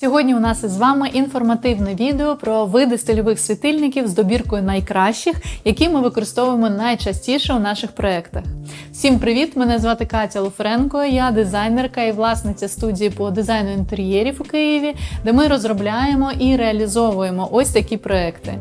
Сьогодні у нас із вами інформативне відео про види стильових світильників з добіркою найкращих, які ми використовуємо найчастіше у наших проєктах. Всім привіт! Мене звати Катя Луфренко, я дизайнерка і власниця студії по дизайну інтер'єрів у Києві, де ми розробляємо і реалізовуємо ось такі проекти.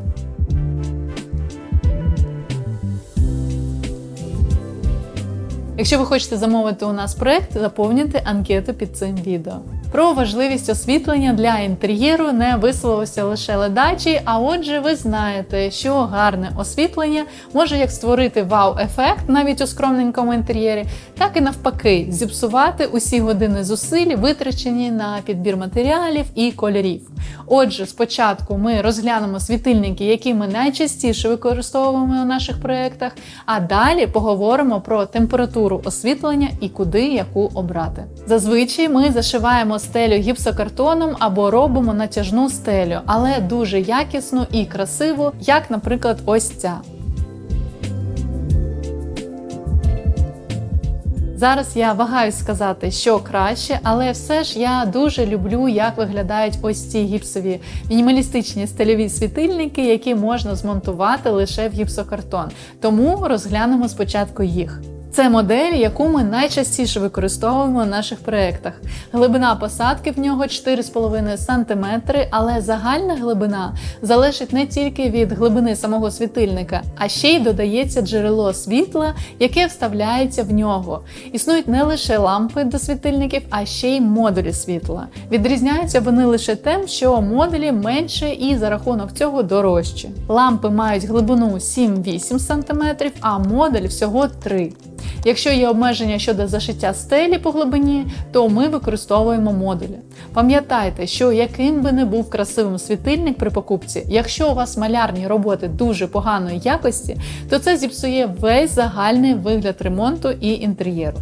Якщо ви хочете замовити у нас проект, заповнюйте анкету під цим відео. Про важливість освітлення для інтер'єру не висловився лише ледачі, а отже, ви знаєте, що гарне освітлення може як створити вау-ефект навіть у скромненькому інтер'єрі, так і навпаки, зіпсувати усі години зусиль, витрачені на підбір матеріалів і кольорів. Отже, спочатку ми розглянемо світильники, які ми найчастіше використовуємо у наших проєктах, а далі поговоримо про температуру освітлення і куди яку обрати. Зазвичай ми зашиваємо стелю гіпсокартоном або робимо натяжну стелю, але дуже якісну і красиву, як, наприклад, ось ця. Зараз я вагаюсь сказати, що краще, але все ж я дуже люблю, як виглядають ось ці гіпсові мінімалістичні стильові світильники, які можна змонтувати лише в гіпсокартон. Тому розглянемо спочатку їх. Це модель, яку ми найчастіше використовуємо в наших проєктах. Глибина посадки в нього 4,5 см, але загальна глибина залежить не тільки від глибини самого світильника, а ще й додається джерело світла, яке вставляється в нього. Існують не лише лампи до світильників, а ще й модулі світла. Відрізняються вони лише тим, що модулі менше і за рахунок цього дорожчі. Лампи мають глибину 7-8 см, а модуль всього 3 Якщо є обмеження щодо зашиття стелі по глибині, то ми використовуємо модулі. Пам'ятайте, що яким би не був красивим світильник при покупці, якщо у вас малярні роботи дуже поганої якості, то це зіпсує весь загальний вигляд ремонту і інтер'єру.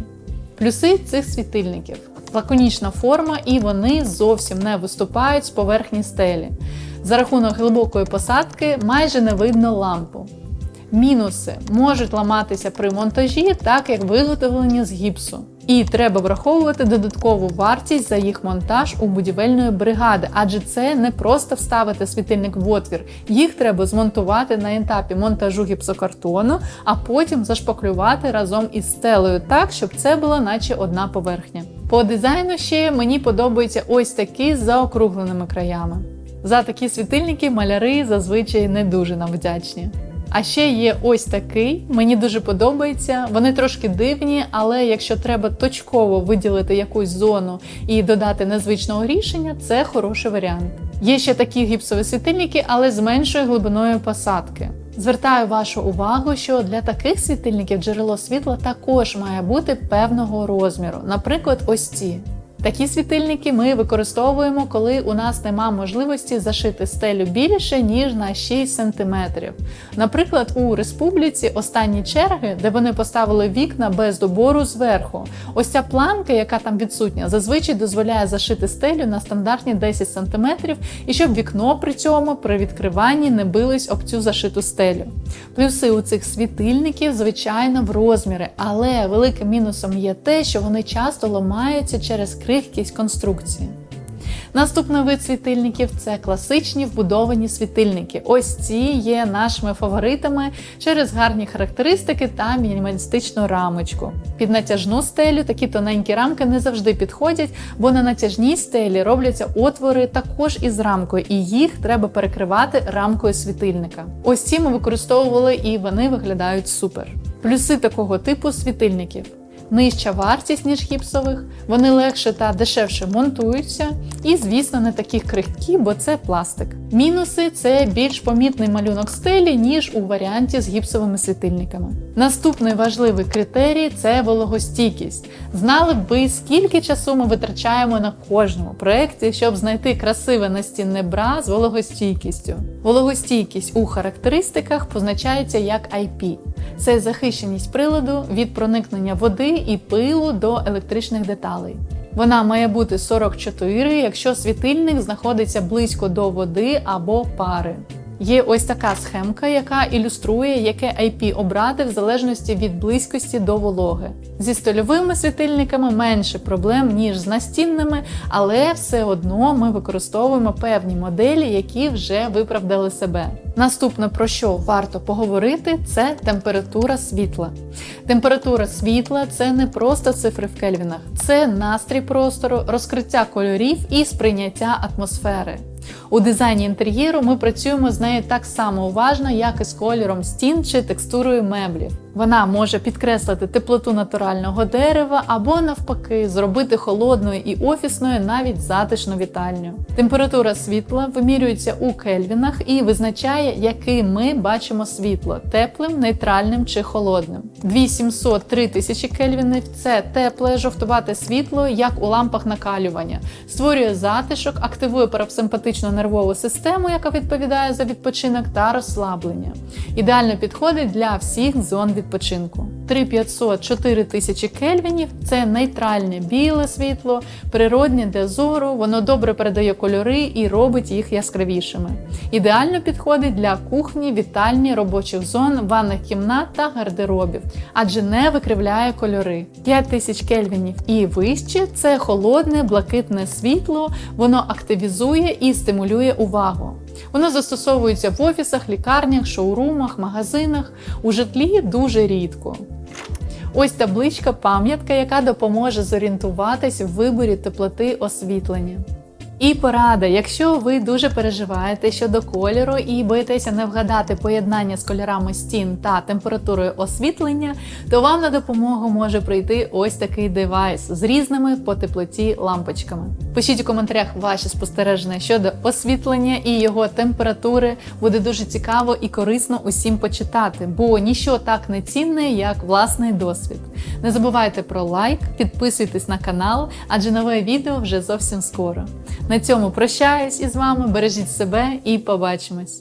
Плюси цих світильників лаконічна форма, і вони зовсім не виступають з поверхні стелі. За рахунок глибокої посадки майже не видно лампу. Мінуси можуть ламатися при монтажі, так як виготовлені з гіпсу. І треба враховувати додаткову вартість за їх монтаж у будівельної бригади, адже це не просто вставити світильник в отвір, їх треба змонтувати на етапі монтажу гіпсокартону, а потім зашпаклювати разом із стелею так, щоб це була наче одна поверхня. По дизайну ще мені подобаються ось такі з заокругленими краями. За такі світильники маляри зазвичай не дуже нам вдячні. А ще є ось такий, мені дуже подобається. Вони трошки дивні, але якщо треба точково виділити якусь зону і додати незвичного рішення, це хороший варіант. Є ще такі гіпсові світильники, але з меншою глибиною посадки. Звертаю вашу увагу, що для таких світильників джерело світла також має бути певного розміру, наприклад, ось ці. Такі світильники ми використовуємо, коли у нас нема можливості зашити стелю більше, ніж на 6 см. Наприклад, у республіці останні черги, де вони поставили вікна без добору зверху. Ось ця планка, яка там відсутня, зазвичай дозволяє зашити стелю на стандартні 10 см, і щоб вікно при цьому при відкриванні не бились об цю зашиту стелю. Плюси у цих світильників, звичайно, в розміри, але великим мінусом є те, що вони часто ламаються через крихкість конструкції. Наступний вид світильників це класичні вбудовані світильники. Ось ці є нашими фаворитами через гарні характеристики та мінімалістичну рамочку. Під натяжну стелю такі тоненькі рамки не завжди підходять, бо на натяжній стелі робляться отвори також із рамкою, і їх треба перекривати рамкою світильника. Ось ці ми використовували і вони виглядають супер. Плюси такого типу світильників нижча вартість, ніж гіпсових, вони легше та дешевше монтуються, і, звісно, не такі крихкі, бо це пластик. Мінуси це більш помітний малюнок стелі, ніж у варіанті з гіпсовими світильниками. Наступний важливий критерій це вологостійкість. Знали б ви, скільки часу ми витрачаємо на кожному проєкті, щоб знайти красиве настінне бра з вологостійкістю. Вологостійкість у характеристиках позначається як IP. Це захищеність приладу від проникнення води і пилу до електричних деталей. Вона має бути 44, якщо світильник знаходиться близько до води або пари. Є ось така схемка, яка ілюструє, яке IP обрати в залежності від близькості до вологи. Зі стольовими світильниками менше проблем, ніж з настінними, але все одно ми використовуємо певні моделі, які вже виправдали себе. Наступне, про що варто поговорити, це температура світла. Температура світла це не просто цифри в кельвінах, це настрій простору, розкриття кольорів і сприйняття атмосфери. У дизайні інтер'єру ми працюємо з нею так само уважно, як і з кольором стін чи текстурою меблів. Вона може підкреслити теплоту натурального дерева або навпаки зробити холодною і офісною навіть затишну вітальню. Температура світла вимірюється у кельвінах і визначає, яким ми бачимо світло теплим, нейтральним чи холодним. 2700 3000 кельвінів це тепле жовтувате світло, як у лампах накалювання, створює затишок, активує парасимпатичну нервову систему, яка відповідає за відпочинок та розслаблення. Ідеально підходить для всіх зон відпочинку. 3500 4000 кельвінів це нейтральне біле світло, природнє для зору, воно добре передає кольори і робить їх яскравішими. Ідеально підходить для кухні, вітальні, робочих зон, ванних кімнат та гардеробів, адже не викривляє кольори. 5000 кельвінів і вище це холодне, блакитне світло, воно активізує і стимулює увагу. Воно застосовується в офісах, лікарнях, шоурумах, магазинах, у житлі дуже рідко. Ось табличка пам'ятка, яка допоможе зорієнтуватись в виборі теплоти освітлення. І порада, якщо ви дуже переживаєте щодо кольору і боїтеся не вгадати поєднання з кольорами стін та температурою освітлення, то вам на допомогу може прийти ось такий девайс з різними по теплоті лампочками. Пишіть у коментарях ваші спостереження щодо освітлення і його температури. Буде дуже цікаво і корисно усім почитати, бо ніщо так не цінне, як власний досвід. Не забувайте про лайк, підписуйтесь на канал, адже нове відео вже зовсім скоро. На цьому прощаюсь із вами. Бережіть себе і побачимось!